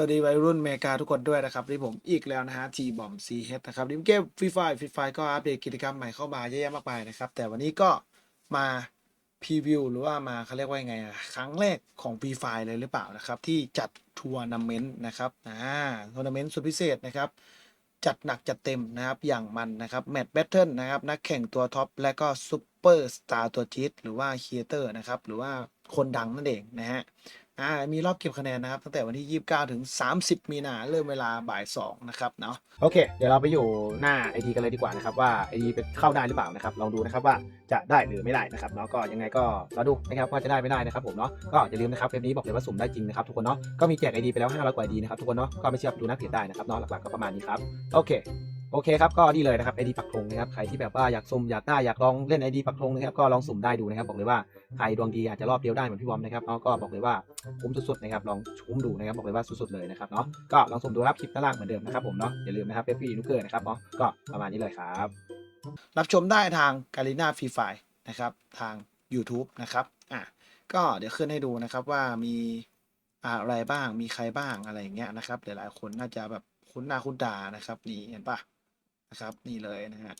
วัสดีวัยรุ่นเมกาทุกคนด้วยนะครับที่ผมอีกแล้วนะฮะทีบอมซีเฮดนะครับดิมเกมฟรีไฟฟรีไฟก็อัปเดตกิจกรรมใหม่เข้ามาเยอะแยะมากมายนะครับ แต่วันนี้ก็มาพรีวิวหรือว่ามาเขาเรียกว่ายังไงอะครั้งแรกของฟรีไฟเลยหรือเปล่านะครับ ที่จัดทัวร์นาเมนต์นะครับอ่าทัวร์นาเมนต์สุดพิเศษนะครับ จัดหนักจัดเต็มนะครับอย่างมันนะครับแมตช์แบทเทิลนะครับนักแข่งตัวท็อปและก็ซูเปอร์สตาร์ตัวจี๊ดหรือว่าครีเอเตอร์นะครับหรือว่าคนดังนั่นเองนะฮะ อ่ามีรอบเก็บคะแนนนะครับ ตั้งแต่วันที่ 29 ถึง 30 มีนาเริ่มเวลาบ่าย2นะครับเนาะโอเค เดี๋ยวเราไปอยู่หน้าไอทีกันเลยดีกว่านะครับ ว่าไอทีเป็นเข้าได้หรือเปล่านะครับ ลองดูนะครับว่าจะได้หรือไม่ได้นะครับเนาะก็ยังไงก็เราดูนะครับว่าจะได้ไม่ได้นะครับผมเนาะก็อย่าลืมนะครับเว็บนี้บอกเลยว่าสุ่มได้จริงนะครับทุกคนเนาะก็มีแจกไอดีไปแล้ว500กว่าไอดีนะครับทุกคนเนาะก็ไม่เชื่อดูหน้าเพจได้นะครับเนาะหลักๆก็ประมาณนี้ครับโอเค โอเคครับก็นี่เลยนะครับไอดีปักธงนะครับใครที่แบบว่าอยากสุ่มอยากได้อยากลองเล่นไอดีปักธงนะครับก็ลองสุ่มได้ดูนะครับบอกเลยว่าใครดวงดีอาจจะรอบเดียวได้เหมือนพี่วอมนะครับเนาก็บอกเลยว่าคุ้มสุดๆนะครับลองชุ่มดูนะครับบอกเลยว่าสุดๆเลยนะครับเนาะก็ลองสุ่มดูครับคลิปด้านล่างเหมือนเดิมนะครับผมเนาะอย่าลืมนะครับเฟซบุ๊กนุกเกอร์นะครับเนาะก็ประมาณนี้เลยครับ รับชมได้ทางการีนาฟรีไฟนะครับทาง YouTube นะครับอะก็เดี๋ยวขึ้นให้ดูนะครับว่ามีอะไรบ้างมีใครบ้างอะไรอย่างเงี้ยนะครับหลายๆคนน่าจะแบบคุ้นหน้าคุ้นตานะครับนี่เห็นปะ นะครับ นี่เลยนะฮะ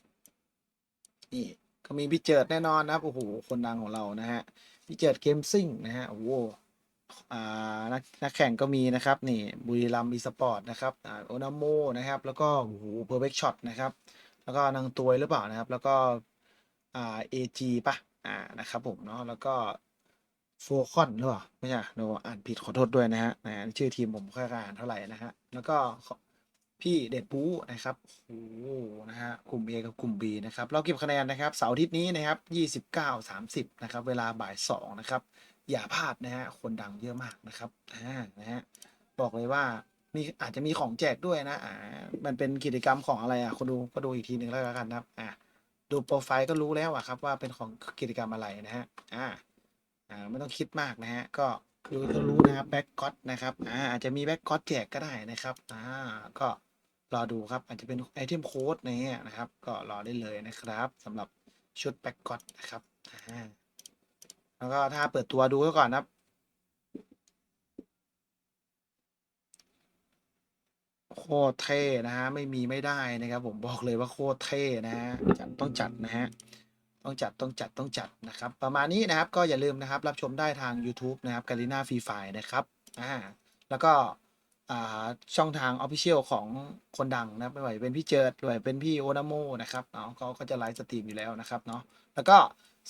นี่ก็มีพี่เจิดแน่นอนนะครับโอ้โหคนดังของเรานะฮะพี่เจิดเกมซิ่งนะฮะโอ้โหอ่านักนักแข่งก็มีนะครับนี่บุรีรัมย์อีสปอร์ตนะครับอ่าโอนาโมนะครับ แล้วก็โอ้โหเพอร์เฟกช็อตนะครับ แล้วก็นางตัวยหรือเปล่านะครับ แล้วก็อ่าเอจีป่ะอ่านะครับผมเนาะแล้วก็โฟคอนหรือเปล่าไม่ใช่โนอ่านผิดขอโทษด้วยนะฮะนะชื่อทีมผมค่อยอ่านเท่าไหร่นะฮะแล้วก็ พี่เด็ดปูนะครับโอ้โหนะฮะกลุ่ม A กับกลุ่ม B นะครับ เราเก็บคะแนนนะครับเสาร์อาทิตย์นี้นะครับยี่สิบเก้าสามสิบนะครับ เวลาบ่ายสองนะครับ อย่าพลาดนะฮะคนดังเยอะมากนะครับอ่านะฮะบอกเลยว่ามีอาจจะมีของแจกด้วยนะอ่ามันเป็นกิจกรรมของอะไรอะคนดูก็ดูอีกทีหนึ่งแล้วกันนะครับอ่าดูโปรไฟล์ก็รู้แล้วอะครับว่าเป็นของกิจกรรมอะไรนะฮะอ่าอ่าไม่ต้องคิดมากนะฮะก็ดูก็รู้นะครับแบ็กก็อตนะครับอ่าอาจจะมีแบ็กก็อตแจกก็ได้นะครับอ่าก็ รอดูครับ อาจจะเป็นไอเทมโค้ดในนี้นะครับ ก็รอได้เลยนะครับสำหรับชุดแบ็กก็อตนะครับแล้วก็ถ้าเปิดตัวดูก่อนนะครับโคตรเท่นะฮะไม่มีไม่ได้นะครับผมบอกเลยว่าโคตรเท่นะฮะจัดต้องจัดนะฮะต้องจัดต้องจัดต้องจัดนะครับ ประมาณนี้นะครับก็อย่าลืมนะครับ รับชมได้ทาง YouTube นะครับการีนาฟรีไฟนะครับอ่าแล้วก็ ช่องทาง Official ของคนดังนะไม่ว่าจะเป็นพี่เจิดไม่ว่าจะเป็นพี่โอนาโมนะครับเนาะเขาก็จะไลฟ์สตรีมอยู่แล้วนะครับเนาะแล้วก็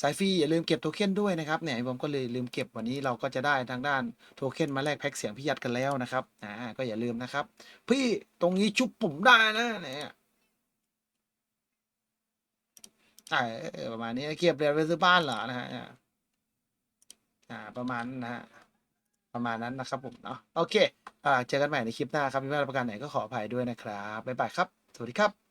สายฟรีอย่าลืมเก็บโทเค็นด้วยนะครับเนี่ยผมก็เลยลืมเก็บวันนี้เราก็จะได้ทางด้านโทเค็นมาแลกแพ็กเสียงพี่ยัดกันแล้วนะครับอ่าก็อย่าลืมนะครับ พี่ตรงนี้ชุบผมได้นะเนี่ยอ่าประมาณนี้เก็บเรียนไปซื้อบ้านเหรอนะฮะอ่าประมาณนะฮะ ประมาณนั้นนะครับผมเนาะโอเคอ่าเจอกันใหม่ในคลิปหน้าครับมีอะไรประการไหนก็ขออภัยด้วยนะครับบ๊ายบายครับ สวัสดีครับ